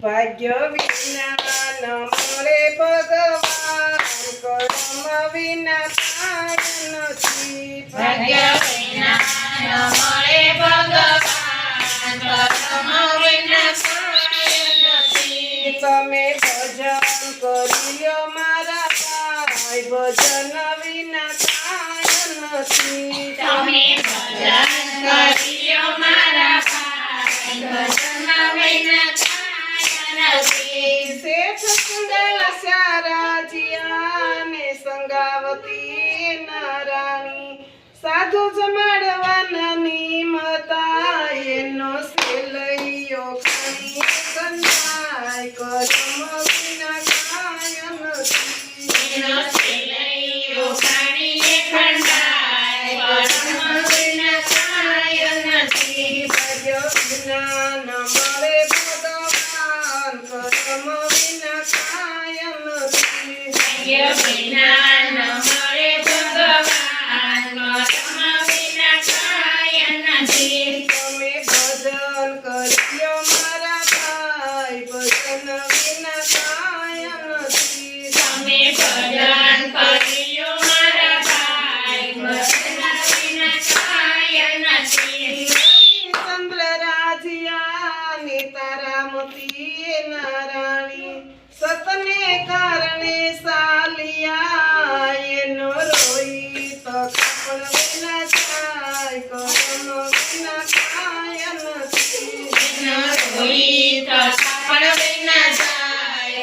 ભાગ્ય વિજ્ઞાન મળે ભગવાન કર્મ વિના કાય નથી. ભાગ્ય વિજ્ઞાન મળે ભગવાન કર્મ વિના કાય નથી. તમે ભજન કરી મારા ભાઈ ભજન ભાગ્ય વિના ન મળે ભગવાન કરમ વિના કાય નથી ભાગ્ય વિના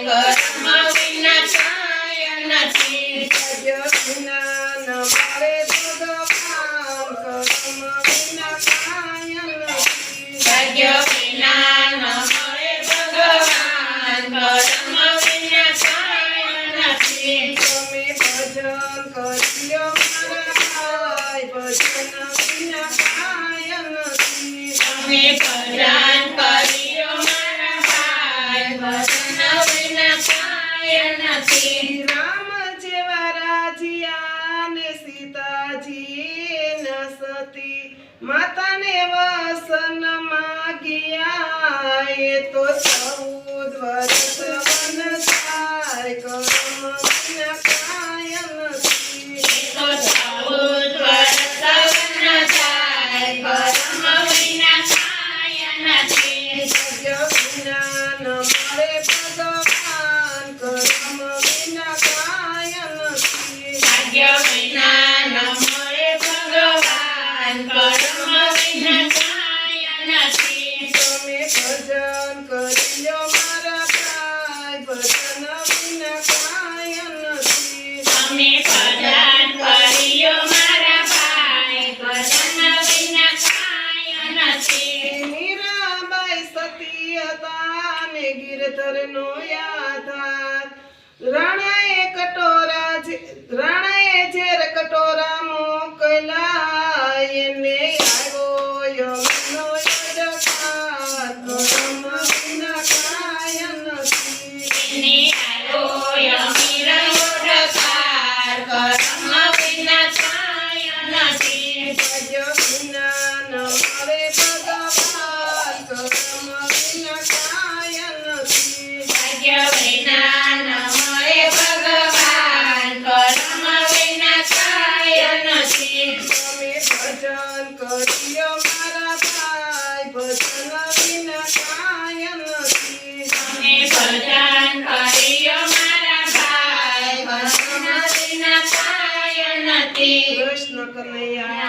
કર્મ વિના કાંઈ નથી ભાગ્ય વિના ન મળે ભગવાન કરમ વિના કાય નથી ભાગ્ય વિના ન મળે ભગવાન કર્મ વિના કાંઈ નથી તમે ભજન કર્યો મારા ભજન વિના કાય નથી તમે ભજન ન સતી માતાને વસન માગ્યા તો ચૌદ વર્ષ વન કર્મ તો ચૌદ વર્ષ હતા ને ગિરધર નો આધાર રાણાએ કટોરા રાણાએ ઝેર કટોરા મોકલા એને આવ્યો યમનો યજકાર કર્મ કર્યો મારા ભાઈ ભજન વિના કાય મારા ભાઈ ભજન વિના કાંઈ નથી કૃષ્ણ કનૈયા